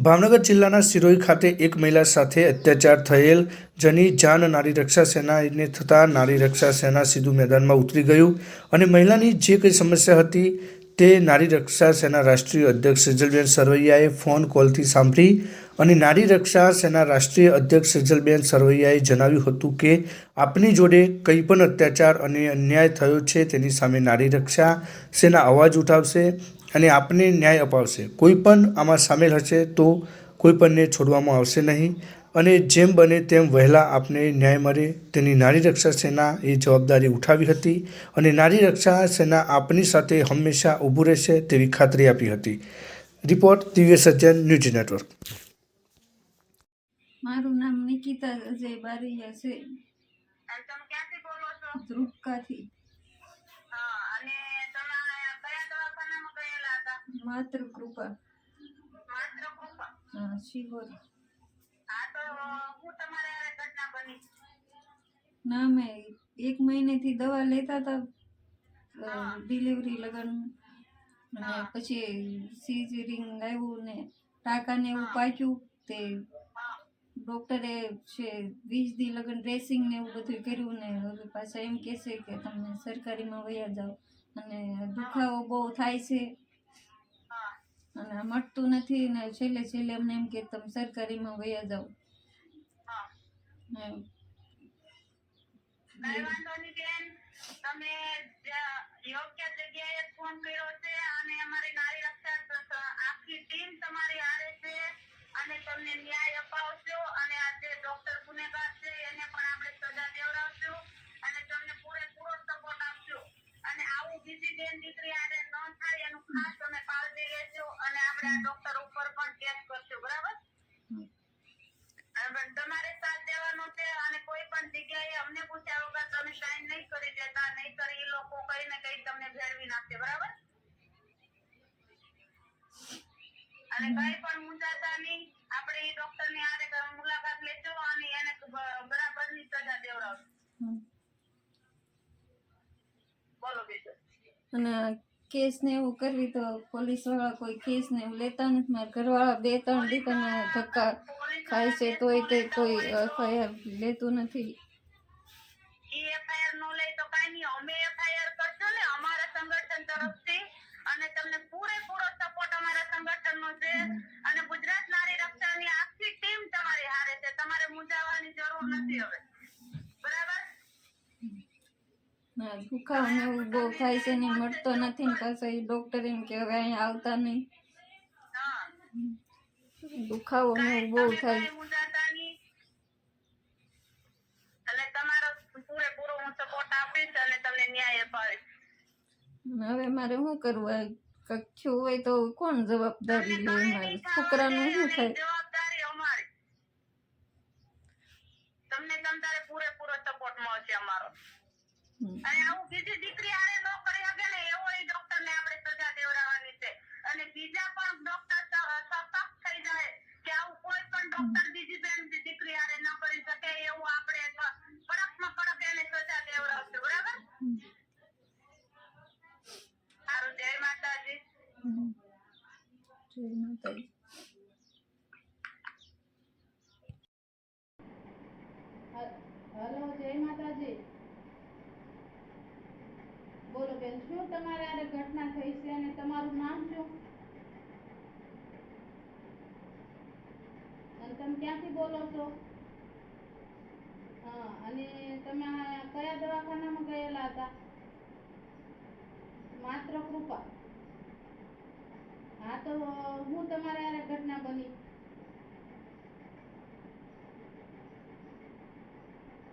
ભાવનગર જિલ્લાના સિરોહી ખાતે એક મહિલા સાથે અત્યાચાર થયેલ, જેની જાન નારી રક્ષા સેનાને થતાં નારી રક્ષા સેના સીધું મેદાનમાં ઉતરી ગયું અને મહિલાની જે કંઈ સમસ્યા હતી તે નારી રક્ષા સેના રાષ્ટ્રીય અધ્યક્ષ સેજલબેન સરવૈયાએ ફોન કોલથી સાંભળી અને નારી રક્ષા સેના રાષ્ટ્રીય અધ્યક્ષ સેજલબેન સરવૈયાએ જણાવ્યું હતું કે, આપની જોડે કંઈ પણ અત્યાચાર અને અન્યાય થયો છે, તેની સામે નારી રક્ષા સેના અવાજ ઉઠાવશે. અને આપને ન્યાય અપાવશે. કોઈ પણ આમાં સામેલ હશે તો કોઈ પણને છોડવામાં આવશે નહીં અને જેમ બને તેમ વહેલા આપને ન્યાય મળે. તેની નારી રક્ષા સેના એ જવાબદારી ઉઠાવી હતી અને નારી રક્ષા સેના આપની સાથે હંમેશા ઊભું રહેશે તેવી ખાતરી આપી હતી. રિપોર્ટ દિવ્ય સજ્જન, ન્યૂઝ નેટવર્ક. મારું નામ નિકિતા અજય છો ધ્રુપકાથી. ગયેલા હતા માતૃ કૃપા. માત્ર કૃપા? હા, શિહોર. આ તો હું તમારે ઘટના બની ના મેં એક મહિનેથી દવા લેતા હતા ડિલિવરી લગન. અને પછી સીઝરિંગ આવ્યું ને ટાંકાને એવું પાક્યું તે ડોક્ટરે છે વીસ દી લગન ડ્રેસિંગ ને એવું બધું કર્યું ને હવે પાછા એમ કહેશે કે તમે સરકારીમાં વયા જાઓ. અને દુખાવો બહુ થાય છે. અને મટતું નથી ને છેલ્લે છેલ્લે અમને એમ કે તમે સરકારીમાં વયા જાઓ. તમે યોગ્ય જગ્યાએ ફોન કર્યો છે અને અમારી નારી રક્ષા આખી ટીમ તમારી હારે છે અને તમને ન્યાય અપાવશો. પણ જગ્યાએ અમને પૂછ્યા વગર તમે સાઈન નહીં કરી દેતા નહીંતર એ લોકો કઈ ને કઈ તમને ભેળવી નાખશે બરાબર? અને કઈ પણ મૂંઝાતા નહીં. આપણે એ ડોક્ટરની આરે મુલાકાત લેજો અને એને બરાબરની સજા દેવડાવજો બોલો બીજું. અને કેસ ને એવું કરવી તો પોલીસવાળા કોઈ કેસ ને એવું લેતા નથી. મારા ઘરવાળા બે ત્રણ દીકરા ધક્કા ખાય છે તોય તે કોઈ એફઆઈઆર લેતું નથી. અને તમને પૂરેપૂરો સપોર્ટ અમારા સંગઠનનો છે. અને ગુજરાત નારી રક્ષાની આખી ટીમ તમારી હારે છે તમારે મૂંઝાવાની જરૂર નથી હવે બરાબર ના દુખાવો ને એવું બહુ થાય છે ને મળતો નથી ને પાછા એ ડૉક્ટર એમ કે હવે અહીંયા આવતા નહીં. દુખાવો ને એવું બહુ થાય. હવે મારે શું કરવું? કંઈક હોય તો કોણ જવાબદારી લે મારે? છોકરાનું શું થાય? તમને તમ તારે પૂરેપૂરો સપોર્ટ મળશે અમારો. અને આવું બીજી દીકરી આરે ન કરી શકે ને એવો એ ડોક્ટર ને આપણે સજા દેવડાવવાની છે. અને બીજા પણ ડોક્ટર સતત થઈ જાય કે આવું કોઈ પણ ડોક્ટર બીજી બેન દીકરી આરે ન કરી શકે એવું આપણે કડકમાં કડક એને સજા દેવડાવશું. બરાબર? સારું જય માતાજી. જય માતાજી હલો જય માતાજી બોલો બેન શું તમારે આરે ઘટના થઈ છે અને તમારું નામ શું? અને તમે ક્યાંથી બોલો છો? અને તમે કયા દવાખાનામાં ગયેલા હતા? માત્ર કૃપા. હા, તો હું તમારે આરે ઘટના બની?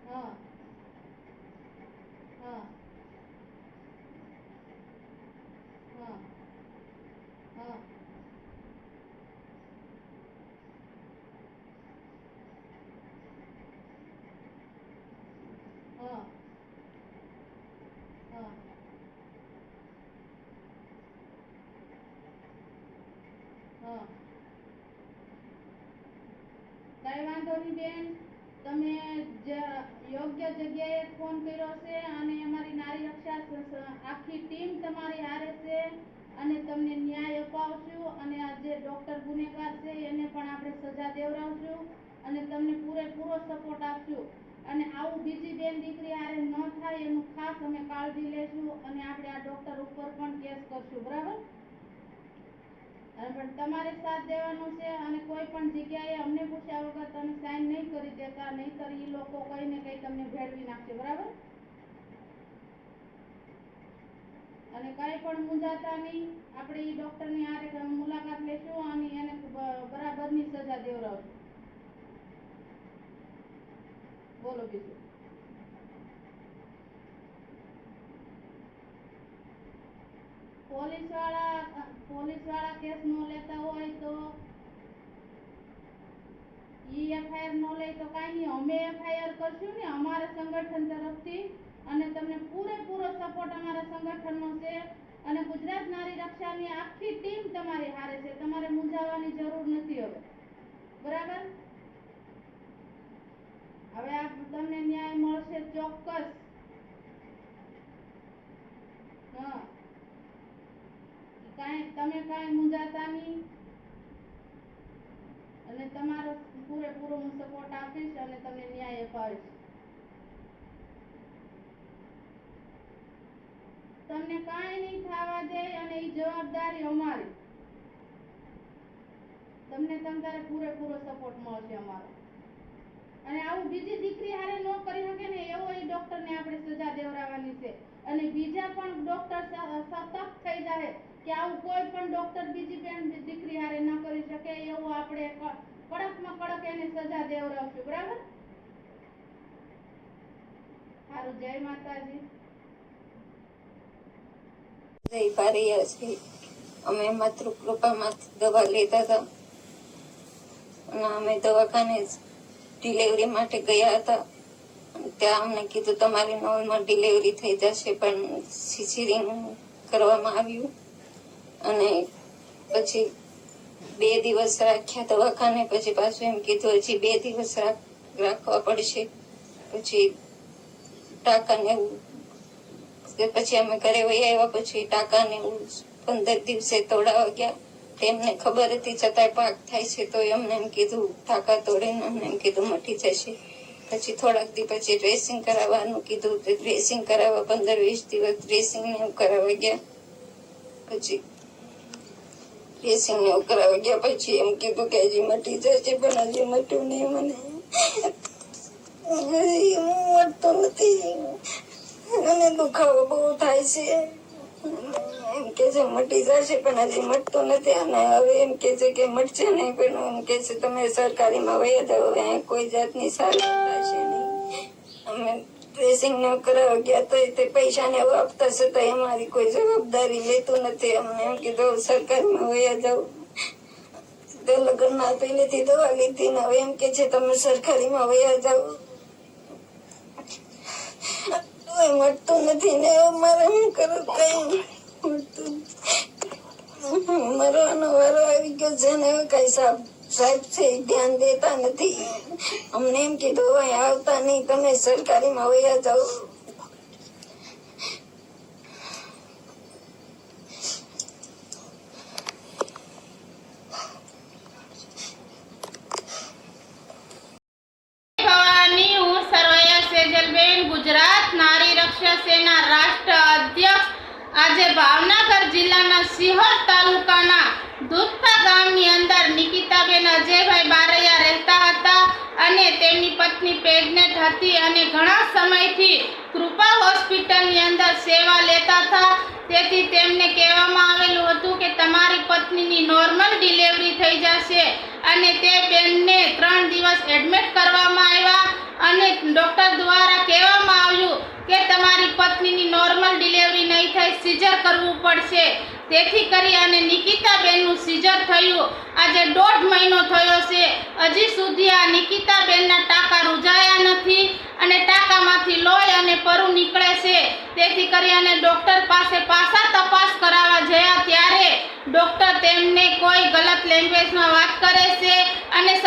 હા હા હા હા હા હા કઈ વાંધો નહીં બેન. તમે યોગ્ય જગ્યાએ ફોન કર્યો છે અને અમારી નારી રક્ષા આખી ટીમ તમારી હારે છે અને તમને ન્યાય અપાવશું અને આ જે ડોક્ટર ગુનેગાર છે એને પણ આપણે સજા દેવડાવશું અને તમને પૂરેપૂરો સપોર્ટ આપશું. અને આવું બીજી બેન દીકરી હારે ન થાય એનું ખાસ અમે કાળજી લેશું અને આપણે આ ડોક્ટર ઉપર પણ કેસ કરશું. બરાબર? પણ તમારે સાથ દેવાનો છે અને કોઈ પણ જગ્યાએ અમને પૂછ્યા વગર તમે સાઈન નહીં કરી દેતા નહીંતર એ લોકો કઈ ને કંઈ તમને ભેળવી નાખશે, બરાબર? અને કાંઈ પણ મૂંઝાતા નહીં. આપણે ઈ ડોક્ટરની હારે મુલાકાત લેશું અને એને બરાબરની સજા દેવડાવશું બોલો બીજું. પોલીસવાળા પોલીસવાળા કેસ નો લેતા હોય તો ઈ એફઆઈઆર નો લે તો કાંઈ નહીં. અમે એફઆઈઆર કરશું ને અમારા સંગઠન તરફથી અને તમને પૂરેપૂરો સપોર્ટ અમારા સંગઠનનો છે અને ગુજરાત નારી રક્ષાની આખી ટીમ તમારી હારે છે. તમારે મૂંઝાવાની જરૂર નથી હવે. બરાબર? હવે આ તમને ન્યાય મળશે ચોક્કસ. હા. કાંઈ તમે કાંઈ મૂંઝાતા નહીં. અને તમારો પૂરેપૂરો હું સપોર્ટ આપીશ અને તમને ન્યાય અપાવીશ. તમને કાંઈ નહીં થવા દે અને એ જવાબદારી અમારી. તમને તમારે પૂરેપૂરો સપોર્ટ મળશે અમારો. અને આવું બીજી દીકરી હારે ન કરી શકે ને એવો એ ડોક્ટરને આપણે સજા દેવડાવવાની છે. અને બીજા પણ ડોક્ટર સતત થઈ જાય આવું કોઈ પણ ડોક્ટર બીજી બેન દીકરી હારે ન કરી શકે, એવું આપણે કડકમાં કડક એને સજા દેવડાવશું બરાબર? સારું જય માતાજી. જય પારૈયા છે અમે માતૃકૃપામાંથી દવા લેતા હતા. અને અમે દવાખાને ડિલિવરી માટે ગયા હતા. ત્યાં અમને કીધું, તમારી નોર્મલ ડિલિવરી થઈ જશે, પણ સિઝેરિયન કરવામાં આવ્યું. અને પછી બે દિવસ રાખ્યા દવાખાને, પછી પાછું એમ કીધું, હજી બે દિવસ રાખ- રાખવા પડશે. પછી ટાંકાને એવું પછી અમે ઘરે વહી આવ્યા, પછી ટાંકાને એવું પંદર દિવસે તોડાવા ગયા. તેમને ખબર હતી છતાંય પાક થાય છે, તો એમને એમ કીધું, ટાંકા તોડીને અમને એમ કીધું, મટી જશે. પછી થોડાક દી પછી ડ્રેસિંગ કરાવવાનું કીધું ડ્રેસિંગ કરાવવા પંદર વીસ દિવસ ડ્રેસિંગ એવું કરાવવા ગયા. પછી ડ્રેસિંગ ને એવું ગયા પછી એમ કીધું કે હજી મટી જશે, પણ હજી મટ્યું નહીં મને. હજી હું મટતો નથી. અને દુખાવો બહુ થાય છે. એમ કે છે મટી જશે, પણ હજી મટતો નથી. અને હવે એમ કે છે કે મટશે નહીં, પણ એમ કે છે તમે સરકારીમાં વયા જાઓ, હવે કોઈ જાતની સારવાર થશે નહીં. અમે ડ્રેસિંગ ન કરાવવા ગયા તો તે પૈસા ને આપતા છતાં અમારી કોઈ જવાબદારી લેતું નથી. અમને એમ કીધું સરકારીમાં વયા જાઓ. તો લગ્નમાં પહેલેથી દવા લીધી ને હવે એમ કે છે, તમે સરકારીમાં વયા જાઓ. કોઈ મળતું નથી ને મારે શું કરું કઈ મળતું. મરવાનો વારો આવી ગયો છે ને કઈ સાહેબ સાહેબ છે ધ્યાન દેતા નથી. અમને એમ કીધું આવતા નહીં તમે સરકારીમાં વયા જાઓ ભવાની હું સરવૈયા સેજલબેન ગુજરાત નારી રક્ષા સેના રાષ્ટ્ર અધ્યક્ષ આજે ભાવનગર જિલ્લાના સિહોર તાલુકાના દુધપા ગામની અંદર નિકિતાબેન અજયભાઈ બારૈયા રહેતા હતા અને તેમની પત્ની પ્રેગ્નેટ હતી અને ઘણા સમયથી કૃપા હોસ્પિટલની અંદર સેવા લેતા હતા. તેથી તેમને કહેવામાં આવેલું હતું કે તમારી પત્નીની નોર્મલ ડિલિવરી થઈ જશે અને તે બેનને ત્રણ દિવસ એડમિટ કરવામાં આવ્યા અને ડૉક્ટર દ્વારા કહેવામાં આવ્યું કે તમારી પત્નીની નોર્મલ ડિલિવરી નહીં થાય સિઝર કરવું પડશે. તેથી કરી અને નિકિતાબેનનું સિઝર થયું. આજે દોઢ મહિનો થયો છે. હજી સુધી આ નિકિતાબેનના ટાંકા રૂજાયા નથી અને ટાંકામાંથી લોહી અને પરુ નીકળે છે. તેથી કરી અને ડૉક્ટર પાસે પાછા તપાસ કરાવવા જયા ત્યારે ડૉક્ટર તેમને કોઈ ગલત લેંગ્વેજમાં વાત કરે છે અને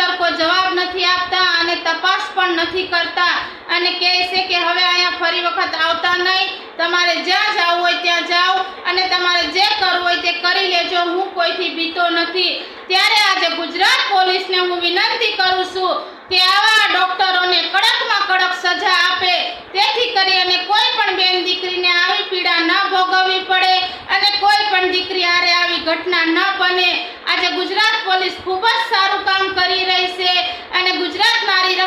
પણ નથી કરતા. અને કહે છે કે હવે અહીંયા ફરી વખત આવતા નહીં. તમારે જ્યાં જવું હોય ત્યાં જાઓ અને તમારે જે કરવું હોય તે કરી લેજો. હું કોઈથી બીતો નથી. ત્યારે આજે ગુજરાત પોલીસને હું વિનંતી કરું છું કે આવા ડોક્ટરોને કડકમાં કડક સજા આપે. તેથી કરી અને કોઈ પણ બેન દીકરીને આવી પીડા ન ભોગવવી પડે અને કોઈ પણ દીકરી આરે આવી ઘટના ન બને. આજે ગુજરાત પોલીસ ખૂબ જ સારું કામ કરી રહી છે.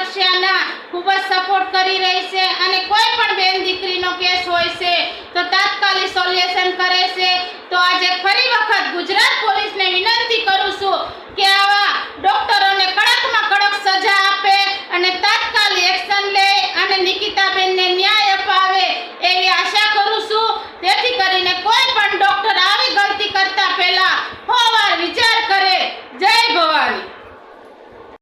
રક્ષાના ખૂબ જ સપોર્ટ કરી રહી છે અને કોઈ પણ બેન દીકરીનો કેસ હોય છે, તો તાત્કાલિક સોલ્યુશન કરે છે. તો આજે ફરી વખત ગુજરાત પોલીસને વિનંતી